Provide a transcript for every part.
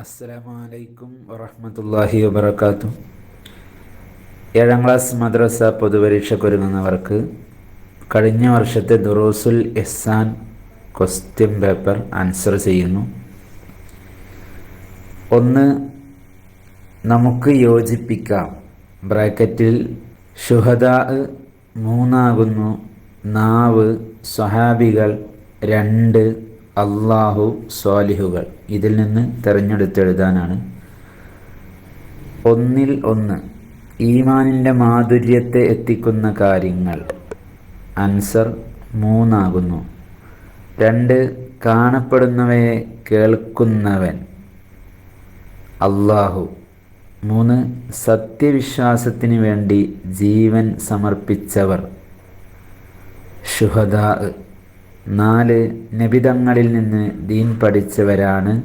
അസ്സലാമലൈക്കും വറഹമത്തല്ലാഹി വബർക്കാത്തു ഏഴാം ക്ലാസ് മദ്രസ പൊതുപരീക്ഷയ്ക്കൊരുങ്ങുന്നവർക്ക് കഴിഞ്ഞ വർഷത്തെ Durusul Ehsan question paper answer ചെയ്യുന്നു. ഒന്ന് നമുക്ക് യോജിപ്പിക്കാം. ബ്രാക്കറ്റിൽ ഷുഹദാ മൂന്നാകുന്നു നാവ് സ്വഹാബികൾ രണ്ട് അള്ളാഹു സ്വാലിഹുകൾ ഇതിൽ നിന്ന് തിരഞ്ഞെടുത്തെഴുതാനാണ്. ഒന്നിൽ ഒന്ന്. ഈമാനിന്റെ മാധുര്യത്തെ എത്തിക്കുന്ന കാര്യങ്ങൾ. അൻസർ മൂന്നാകുന്നു. രണ്ട്. കാണപ്പെടുന്നവയെ കേൾക്കുന്നവൻ അള്ളാഹു മൂന്ന്. സത്യവിശ്വാസത്തിന് വേണ്ടി ജീവൻ സമർപ്പിച്ചവർ. ഷുഹദാ നാല് നബിതങ്ങളിൽ നിന്ന് ദീൻ പഠിച്ചവരാണ്.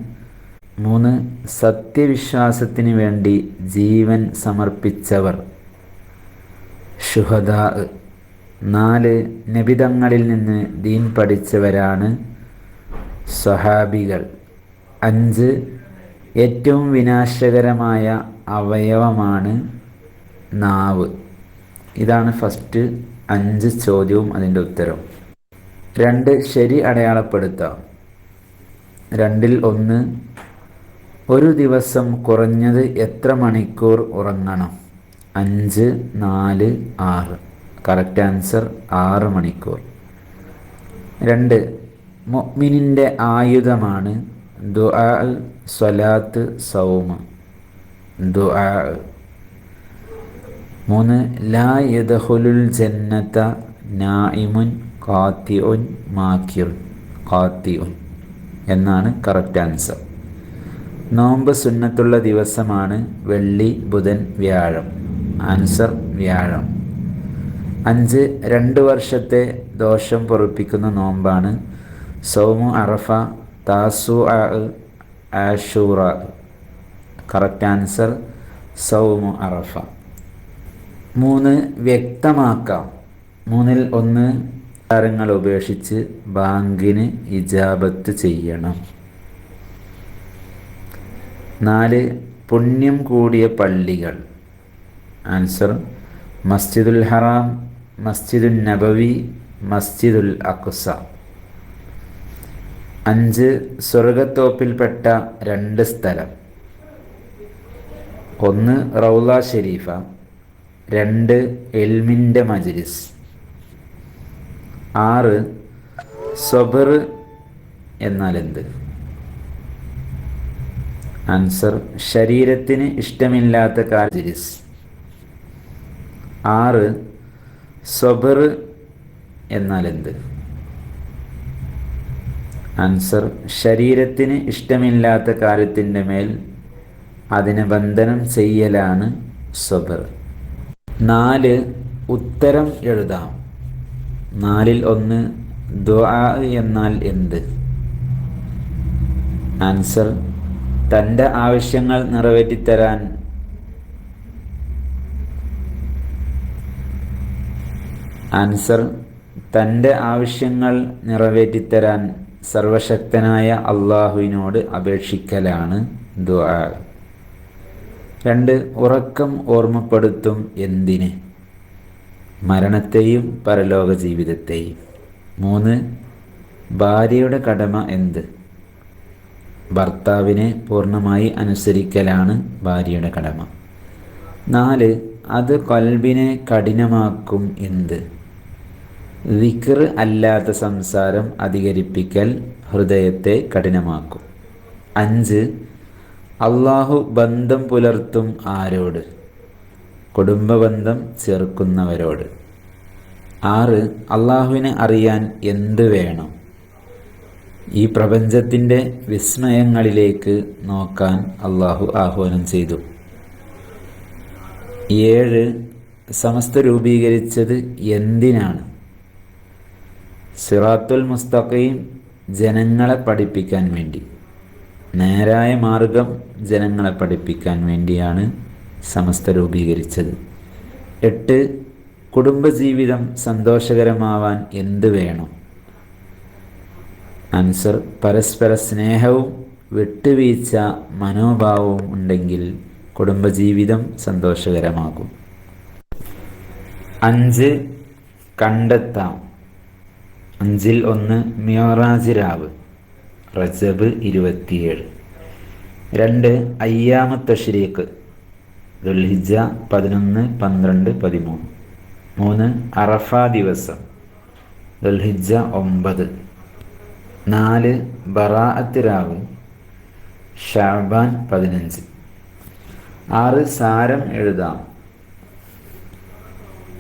മൂന്ന് സത്യവിശ്വാസത്തിന് വേണ്ടി ജീവൻ സമർപ്പിച്ചവർ. ഷുഹദാ. നാല് നബിതങ്ങളിൽ നിന്ന് ദീൻ പഠിച്ചവരാണ് സ്വഹാബികൾ. അഞ്ച് ഏറ്റവും വിനാശകരമായ അവയവമാണ് നാവ്. ഇതാണ് ഫസ്റ്റ് അഞ്ച് ചോദ്യവും അതിന്റെ ഉത്തരം. രണ്ട് ശരി അടയാളപ്പെടുത്താം. രണ്ടിൽ ഒന്ന്. ഒരു ദിവസം കുറഞ്ഞത് എത്ര മണിക്കൂർ ഉറങ്ങണം? അഞ്ച് നാല് ആറ്. കറക്റ്റ് ആൻസർ ആറ് മണിക്കൂർ. രണ്ട്. മൊമിനിന്റെ ആയുധമാണ് ദുആ സ്വലാത്ത് സൗമ. ദുആ. മൂന്ന്. ലാ യദഹുലുൽ ജന്നത നായിമുൻ കാത്തിഉൻ മാക്കിർ കാത്തിഉൻ എന്നാണ് കറക്റ്റ് ആൻസർ നോമ്പ് സുന്നത്തുള്ള ദിവസമാണ് വെള്ളി ബുധൻ വ്യാഴം. ആൻസർ വ്യാഴം. അഞ്ച് രണ്ട് വർഷത്തെ ദോഷം പൊറുപ്പിക്കുന്ന നോമ്പാണ് സൗമു അറഫ താസു ആഷൂറ. കറക്റ്റ് ആൻസർ സൗമു അറഫ. മൂന്ന് വ്യക്തമാക്കാം. മൂന്നിൽ ഒന്ന് കാര്യങ്ങൾ ഉപേക്ഷിച്ച് ബാങ്കിന് ഇജാബത്ത് ചെയ്യണം. നാല് പുണ്യം കൂടിയ പള്ളികൾ. ആൻസർ മസ്ജിദുൽ ഹറാം മസ്ജിദുൽ നബവി മസ്ജിദുൽ അക്സ. അഞ്ച് സ്വർഗത്തോപ്പിൽപ്പെട്ട രണ്ട് സ്ഥലം. ഒന്ന് റൗല ഷെരീഫ. രണ്ട് എൽമിന്റെ മജ്ലിസ്. ആറ് സ്വബർ എന്നാൽ എന്ത് ആൻസർ ശരീരത്തിന് ഇഷ്ടമില്ലാത്ത കാജിരിസ് ആറ് സ്വബർ എന്നാൽ എന്ത് ആൻസർ ശരീരത്തിന് ഇഷ്ടമില്ലാത്ത കാര്യത്തിന്റെ മേൽ അതിനെ ബന്ധനം ചെയ്യലാണ് സ്വബർ നാല് ഉത്തരം എഴുതാം. നാലിൽ ഒന്ന് ദ്വാ എന്നാൽ എന്ത്? ആൻസർ തന്റെ ആവശ്യങ്ങൾ നിറവേറ്റിത്തരാൻ. ആൻസർ തന്റെ ആവശ്യങ്ങൾ നിറവേറ്റിത്തരാൻ സർവശക്തനായ അള്ളാഹുവിനോട് അപേക്ഷിക്കലാണ് ദ്വാ രണ്ട് ഉറക്കം ഓർമ്മപ്പെടുത്തും എന്തിന്? മരണത്തെയും പരലോക ജീവിതത്തെയും മൂന്ന് ഭാര്യയുടെ കടമ എന്ത്? ഭർത്താവിനെ പൂർണമായി അനുസരിക്കലാണ് ഭാര്യയുടെ കടമ. നാല് അത് കൽബിനെ കഠിനമാക്കും എന്ത്? വിക്ർ അല്ലാത്ത സംസാരം അധികരിപ്പിക്കൽ ഹൃദയത്തെ കഠിനമാക്കും. അഞ്ച് അള്ളാഹു ബന്ധം പുലർത്തും ആരോട്? കുടുംബബന്ധം ചേർക്കുന്നവരോട് ആറ് അള്ളാഹുവിനെ അറിയാൻ എന്ത് വേണം? ഈ പ്രപഞ്ചത്തിന്റെ വിസ്മയങ്ങളിലേക്ക് നോക്കാൻ അള്ളാഹു ആഹ്വാനം ചെയ്തു. ഏഴ് സമസ്ത രൂപീകരിച്ചത് എന്തിനാണ്? സിറാത്തുൽ മുസ്തഖയും ജനങ്ങളെ പഠിപ്പിക്കാൻ വേണ്ടി. നേരായ മാർഗം ജനങ്ങളെ പഠിപ്പിക്കാൻ വേണ്ടിയാണ് സമസ്ത രൂപീകരിച്ചത് എട്ട് കുടുംബജീവിതം സന്തോഷകരമാവാൻ എന്ത് വേണം? ആൻസർ പരസ്പര സ്നേഹവും വിട്ടുവീഴ്ച മനോഭാവവും ഉണ്ടെങ്കിൽ കുടുംബജീവിതം സന്തോഷകരമാകും. അഞ്ച് കണ്ടെത്താം. അഞ്ചിൽ ഒന്ന് മിയോറാജ് രാവ്. റജബ് ഇരുപത്തിയേഴ്. രണ്ട് അയ്യാമത്തെ ഷരീക്ക് ദുൽഹിജ പതിനൊന്ന് പന്ത്രണ്ട് പതിമൂന്ന്. മൂന്ന് അറഫ ദിവസം. ദുൽഹിജ ഒമ്പത്. നാല് ബറാഅത്ത് ഷാബാൻ പതിനഞ്ച്. ആറ് സാരം എഴുതാം.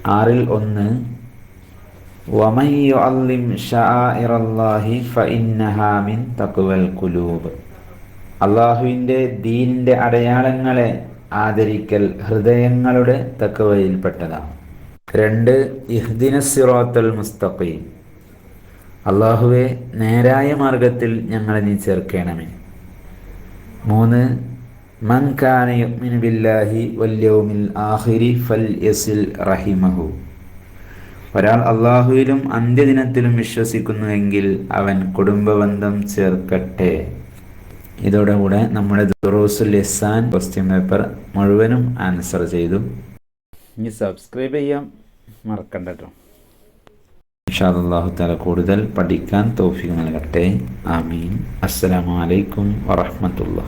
ആറിൽ ഒന്ന് അള്ളാഹുവിന്റെ ദീനിന്റെ അടയാളങ്ങളെ ആദരിക്കൽ ഹൃദയങ്ങളുടെ തക്കവയിൽപ്പെട്ടതാണ് രണ്ട് ഇഹ്ദിന സിറോത്തൽ മുസ്തഖീം. അള്ളാഹുവെ നേരായ മാർഗത്തിൽ ഞങ്ങളെ നീ ചേർക്കണമേ. മൂന്ന് മൻ കാന യുഅ്മിനു ബില്ലാഹി ആഖിരി ഫൽ യസിൽ റഹിമഹു. ഒരാൾ അള്ളാഹുവിലും അന്ത്യദിനത്തിലും വിശ്വസിക്കുന്നുവെങ്കിൽ അവൻ കുടുംബബന്ധം ചേർക്കട്ടെ. ഇതോടുകൂടെ നമ്മുടെ ദുറൂസുൽ ഇസാൻ ക്വസ്റ്റ്യൻ പേപ്പർ മുഴുവനും ആൻസർ ചെയ്തു. ഇനി സബ്സ്ക്രൈബ് ചെയ്യാൻ മറക്കണ്ട കേട്ടോ താല കൂടുതൽ പഠിക്കാൻ തോഫിക്ക് നൽകട്ടെ. ആമീൻ. അസ്സലാമലൈക്കും വറഹമത്തുള്ള